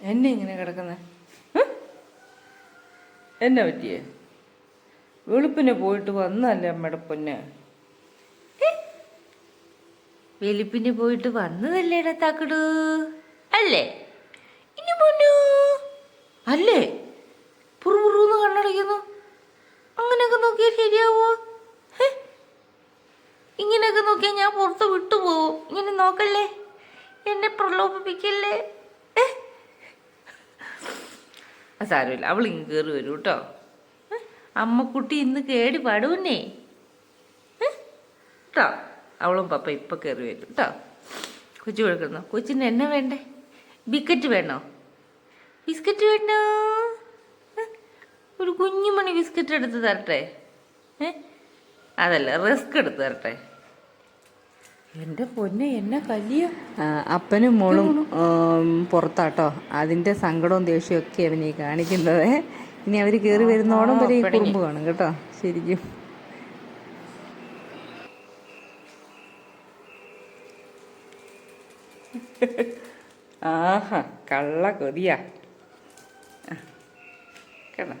എന്നെ ഇങ്ങനെ കിടക്കുന്നത് എന്നെ പറ്റിയേ? വെളുപ്പിനെ പോയിട്ട് വന്നല്ലേ അമ്മയുടെ പൊന്നെ? വെളുപ്പിന് പോയിട്ട് വന്നതല്ലേടാ താക്കടു അല്ലേ? ഇനി പൊന്നു? അല്ലേ? പുറു കണ്ണടയ്ക്കുന്നു അങ്ങനെയൊക്കെ നോക്കിയാൽ ശരിയാവോ? ഇങ്ങനെയൊക്കെ നോക്കിയാൽ ഞാൻ പുറത്ത് വിട്ടുപോകും ഇങ്ങനെ നോക്കല്ലേ? എന്നെ പ്രലോഭിപ്പിക്കല്ലേ ഏ? ആ സാരമില്ല. അവൾ ഇങ്ങ് കയറി വരൂ കേട്ടോ? അമ്മക്കുട്ടി ഇന്ന് കേടി പാടുവന്നേ. കേട്ടോ അവളും പപ്പ ഇപ്പം കയറി വരും കേട്ടോ. കൊച്ചു കൊടുക്കുന്നു കൊച്ചിന് എന്നെ വേണ്ടേ? ബിക്കറ്റ് വേണോ? ബിസ്ക്കറ്റ് വേണോ? ഒരു കുഞ്ഞുമണി ബിസ്ക്കറ്റ് എടുത്ത് തരട്ടെ? ഏ? അതല്ല റിസ്ക് എടുത്ത് തരട്ടെ? എന്റെ പൊന്നെ എന്നെ കല്ലിയ അപ്പനും മോളും പുറത്താട്ടോ. അതിന്റെ സങ്കടവും ദേഷ്യവും ഒക്കെ അവൻ ഈ കാണിക്കുന്നത്. ഇനി അവർ കയറി വരുന്നോളം വരെ ഈ കുറുമ്പ് കാണും കേട്ടോ. ശരിക്കും. ആഹാ കള്ള കൊതിയാ. കേട്ടോ.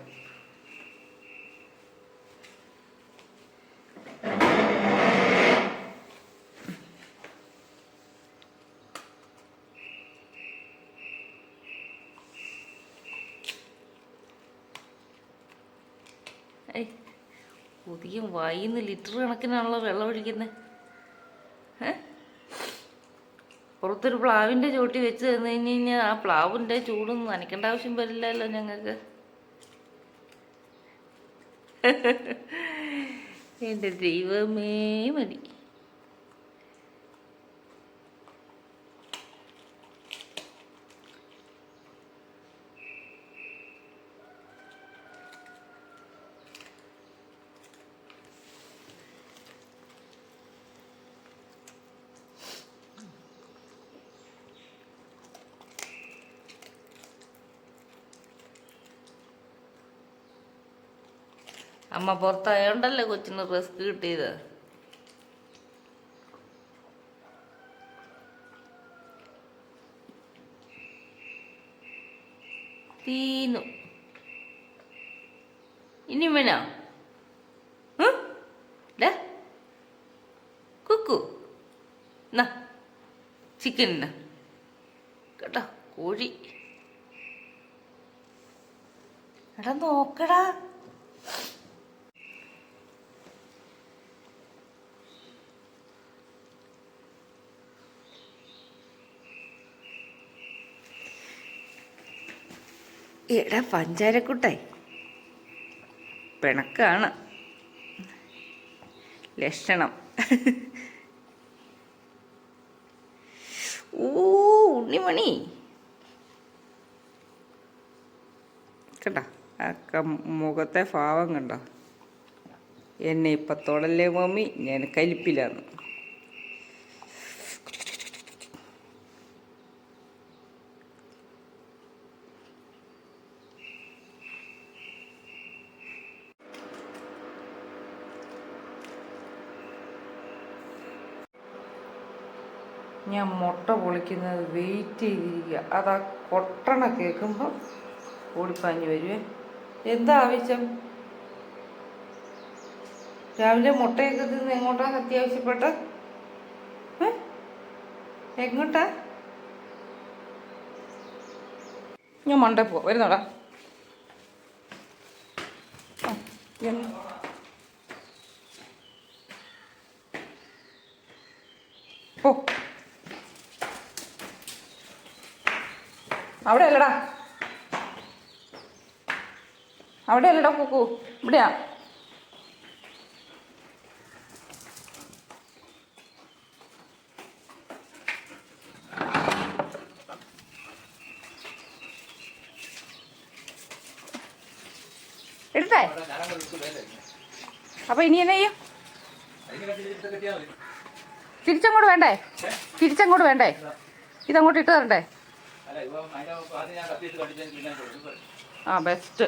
ഏയ് പുതിയ വൈന്ന് ലിറ്റർ കണക്കിനാണല്ലോ വെള്ളം ഒഴിക്കുന്നത് പുറത്തൊരു പ്ലാവിന്റെ ചോട്ടി വെച്ച് തന്നു കഴിഞ്ഞ് കഴിഞ്ഞാൽ ആ പ്ലാവിന്റെ ചൂടൊന്നും നനയ്ക്കേണ്ട ആവശ്യം വരില്ലല്ലോ ഞങ്ങൾക്ക് എന്റെ ദൈവമേ മതി അമ്മ പുറത്തായോണ്ടല്ലേ കൊച്ചിന് റിസ്ക് കിട്ടിയത്? തീന്നു. ഇനി വേണോ. കുക്കു. ചിക്കൻ കേട്ടോ കോഴി. എടാ നോക്കടാ. എടാ പഞ്ചാരക്കുട്ടായി. പിണക്കാണ്. ലക്ഷണം. ഓ ഉണ്ണിമണി. കണ്ടോ? ആ മുഖത്തെ ഭാവം കണ്ടോ? എന്നെ ഇപ്പത്തോടല്ലേ തൊടല്ലേ മമ്മി? ഞാൻ കലിപ്പിലാന്ന് ഞാൻ മുട്ട പൊളിക്കുന്നത് വെയിറ്റ് ചെയ്തിരിക്കുക. അതാ കൊട്ടണ കേൾക്കുമ്പോൾ ഓടിപ്പാഞ്ഞ് വരുവേ. എന്താ ആവശ്യം? രാവിലെ മുട്ടയൊക്കെ തിന്ന് എങ്ങോട്ടാ അത്യാവശ്യപ്പെട്ട? എങ്ങോട്ടാ? ഞാൻ മണ്ടേ പോവാം. വരുന്നോടാ ആ, എന്ന്. പോ അവിടെ അല്ലടാ അവിടെ അല്ലടാ കുക്കു. ഇവിടെയാ. എടുത്തേ. അപ്പൊ ഇനി എന്നാ ചെയ്യും? തിരിച്ചങ്ങോട്ട് വേണ്ടേ? തിരിച്ചങ്ങോട്ട് വേണ്ടേ? ഇതങ്ങോട്ട് ഇട്ട് തരണ്ടേ? ആ ബെസ്റ്റ്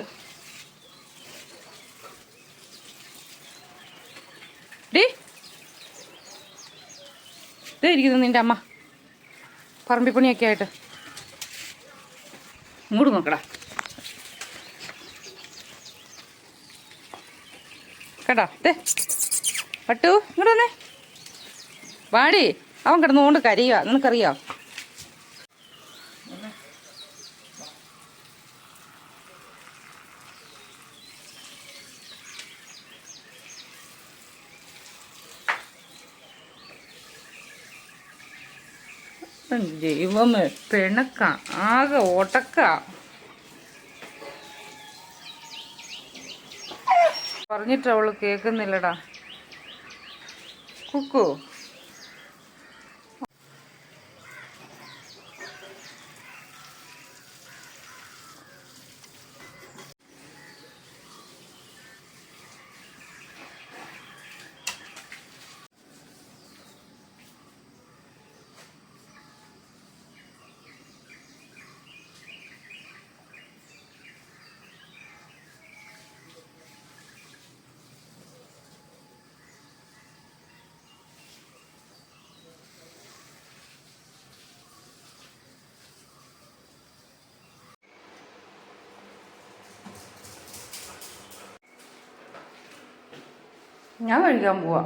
ഡി. ഇരിക്കുന്നു നിന്റെ അമ്മ. പറമ്പിപ്പണിയൊക്കെ ആയിട്ട്. ഇങ്ങോട്ട് നോക്കടാ. കേട്ടോ ദേ. പട്ടു ഇങ്ങോട്ട് വന്നേ. വാടി അവൻ കിടന്നുകൊണ്ട് കരയുക നിനക്കറിയോ? ദൈവമേ പിണക്ക ആകെ ഓട്ടക്ക പറഞ്ഞിട്ട് അവൾ കേക്കുന്നില്ലടാ കുക്കു. ഞാൻ കഴിക്കാൻ പോവാ.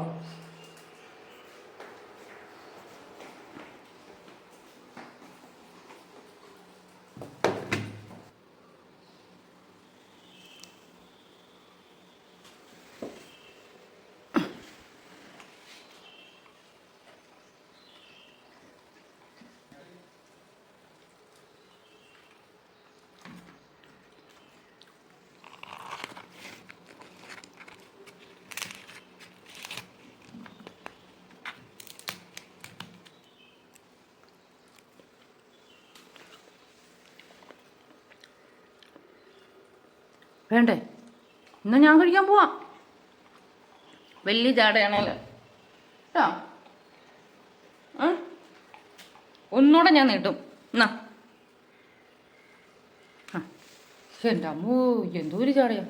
വേണ്ടേ? എന്നാ ഞാൻ കഴിക്കാൻ പോവാം. വലിയ ചാടയാണല്ലോ കേട്ടോ ഒന്നുകൂടെ ഞാൻ നീട്ടും. എന്നാ എന്റെ അമ്മോ എന്തോ ഒരു ചാടയാ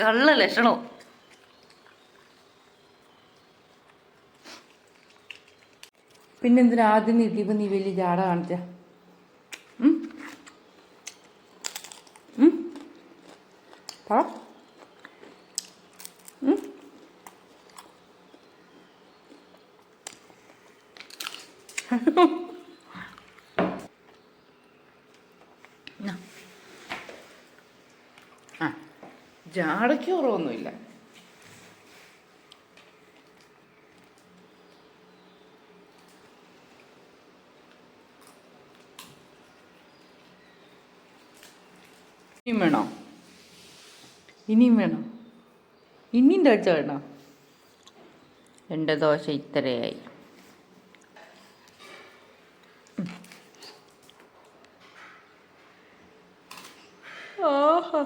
കള്ള ലക്ഷണോ പിന്നെ എന്തിനാ ആദ്യം ഇതിപ്പോ നീ വലിയ ജാട കാണിച്ച. ജാടയ്ക്ക് കുറവൊന്നുമില്ല. ഇനിയും വേണോ? ഇനിയും വേണോ? ഇനിയും ദോശ വേണോ? എന്റെ ദോശ ഇത്രയായി. ഓഹോ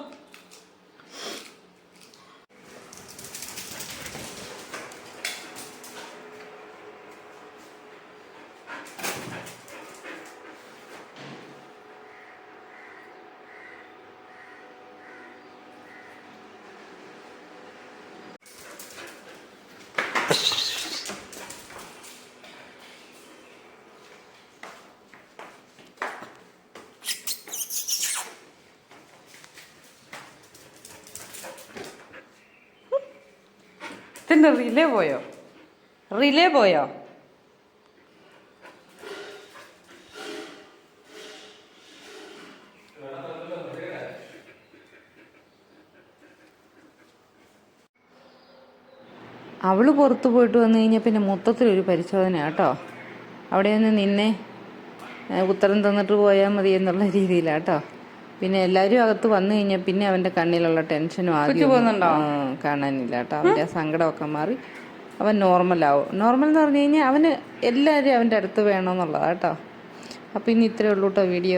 ഇതിൻ്റെ റിലേ പോയോ റിലേ പോയോ അവൾ പുറത്ത് പോയിട്ട് വന്നു കഴിഞ്ഞാൽ പിന്നെ മൊത്തത്തിലൊരു പരിശോധന കേട്ടോ. അവിടെ ഒന്ന് നിന്നെ ഉത്തരം തന്നിട്ട് പോയാൽ മതി എന്നുള്ള രീതിയിലാട്ടോ പിന്നെ എല്ലാവരും അകത്ത് വന്നു കഴിഞ്ഞാൽ പിന്നെ അവന്റെ കണ്ണിലുള്ള ടെൻഷനും ആദ്യം കാണാനില്ല കേട്ടോ. അവന്റെ ആ സങ്കടമൊക്കെ മാറി. അവൻ നോർമലാവും. നോർമൽ എന്ന് പറഞ്ഞു കഴിഞ്ഞാൽ അവന് എല്ലാവരും അവന്റെ അടുത്ത് വേണമെന്നുള്ളതാണ് കേട്ടോ. അപ്പോൾ ഇനി ഇത്രയേ ഉള്ളൂ കേട്ടോ വീഡിയോ.